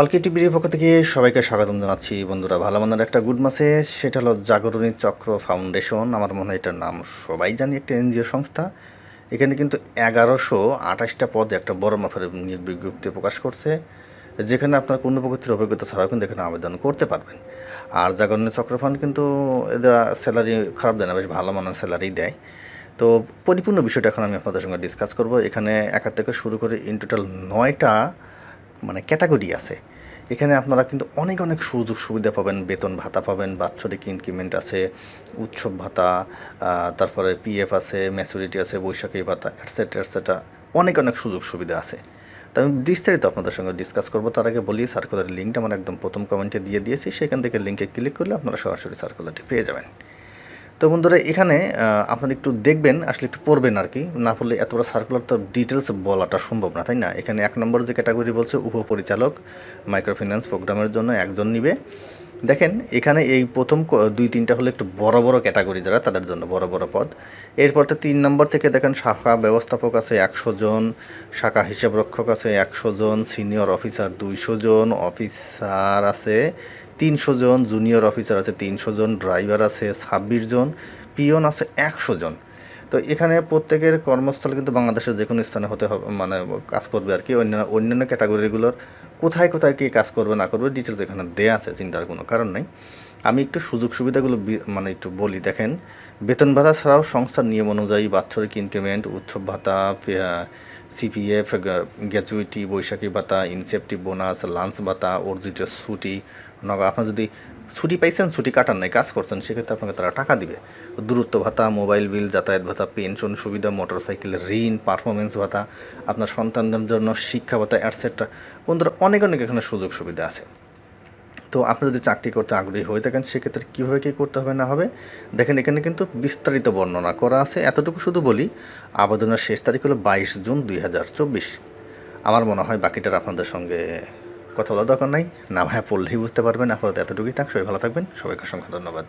পালকি টিভির পক্ষ থেকে সবাইকে স্বাগতম জানাচ্ছি। বন্ধুরা, ভালো মন্দের একটা গুড মেসেজ সেটা হলো জাগরণী চক্র ফাউন্ডেশন। আমার মনে হয় এটার নাম সবাই জানি, একটা এনজিও সংস্থা। এখানে কিন্তু এগারোশো আঠাশটা পদে একটা বড় মাপের নিয়োগ বিজ্ঞপ্তি প্রকাশ করছে, যেখানে আপনার কোনো প্রকৃতির অভিজ্ঞতা ছাড়াও কিন্তু এখানে আবেদন করতে পারবেন। আর জাগরণী চক্র ফান্ড কিন্তু এদের স্যালারি খারাপ দেয় না, বেশ ভালো মানের স্যালারি দেয়। তো পরিপূর্ণ বিষয়টা এখন আমি আপনাদের সঙ্গে ডিসকাস করব। এখানে একা থেকে শুরু করে ইন টোটাল নয়টা মানে ক্যাটাগরি আছে। এখানে আপনারা কিন্তু অনেক অনেক সুযোগ সুবিধা পাবেন। বেতন ভাতা পাবেন, বাৎসরিক ইনক্রিমেন্ট আছে, উৎসব ভাতা তারপরে পিএফ আছে ম্যাচুরিটি আছে, বৈশাখী ভাতা অ্যাটসেট্রা অ্যাটসেট্রা অনেক অনেক সুযোগ সুবিধা আছে। তো আমি বিস্তারিত আপনাদের সঙ্গে ডিসকাস করব। তার আগে বলি সার্কুলার লিঙ্কটা আমার একদম প্রথম কমেন্টে দিয়ে দিয়েছি। সেখান থেকে লিঙ্কে ক্লিক করলে আপনারা সরাসরি সার্কুলারটি পেয়ে যাবেন। তো বন্ধুরা, এখানে আপনারা একটু দেখবেন, আসলে একটু পড়বেন আর কি। না পড়লে এত বড় সার্কুলার তো ডিটেলস বলাটা সম্ভব না, তাই না? এখানে এক নম্বর যে ক্যাটাগরি বলছে, উপপরিচালক মাইক্রোফিন্যান্স প্রোগ্রামের জন্য একজন নিবে। দেখেন, এখানে এই প্রথম দুই, তিনটা হলো একটু বড় বড় ক্যাটাগরি যারা, তাদের জন্য বড় বড় পদ। এরপর তো তিন নম্বর থেকে দেখেন, শাখা ব্যবস্থাপক আছে একশো জন, শাখা হিসাবরক্ষক আছে একশো জন সিনিয়র অফিসার দুইশো জন অফিসার আছে তিনশো জন জুনিয়র অফিসার আছে তিনশো জন ড্রাইভার আছে ছাব্বিশ জন পিয়ন আছে একশো জন। তো এখানে প্রত্যেকের কর্মস্থল কিন্তু বাংলাদেশের যে কোনো স্থানে হতে হবে মানে কাজ করবে আর কি। অন্যান্য অন্যান্য ক্যাটাগরিগুলোর কোথায় কোথায় কী কাজ করবে না করবে ডিটেলস এখানে দেয়া আছে, চিন্তার কোনো কারণ নেই। আমি একটু সুযোগ সুবিধাগুলো মানে একটু বলি, দেখেন, বেতন ভাতা ছাড়াও সংস্থার নিয়ম অনুযায়ী বাৎসরিক ইনক্রিমেন্ট উৎসব ভাতা সিপিএফ গ্র্যাচুইটি বৈশাখী ভাতা ইনসেপটিভ বোনাস লাঞ্চ ভাতা, অর্জিত ছুটি আপনার যদি ছুটি পাইছেন, ছুটি কাটার নাই, কাজ করছেন, সেক্ষেত্রে আপনাকে তারা টাকা দিবে। দূরত্ব ভাতা, মোবাইল বিল, যাতায়াত ভাতা, পেনশন সুবিধা মোটর মোটরসাইকেলের ঋণ পারফরমেন্স ভাতা, আপনার সন্তানদের জন্য শিক্ষা ভাতা অ্যাটসেট্রা বন্ধুরা, অনেক অনেক এখানে সুযোগ সুবিধা আছে। তো আপনি যদি চাকরি করতে আগ্রহী হয়ে থাকেন, সেক্ষেত্রে কীভাবে কী করতে হবে না হবে, দেখেন, এখানে কিন্তু বিস্তারিত বর্ণনা করা আছে। এতটুকু শুধু বলি, আবেদনের শেষ তারিখ হলো বাইশ জুন দুই হাজার চব্বিশ। আমার মনে হয় বাকিটার আপনাদের সঙ্গে কথা বলার দরকার নাই। না ভাইয়া পড়লেই বুঝতে পারবেন। আপাতত এতটুকুই থাক, সবাই ভালো থাকবেন। সবাইকে অসংখ্য ধন্যবাদ।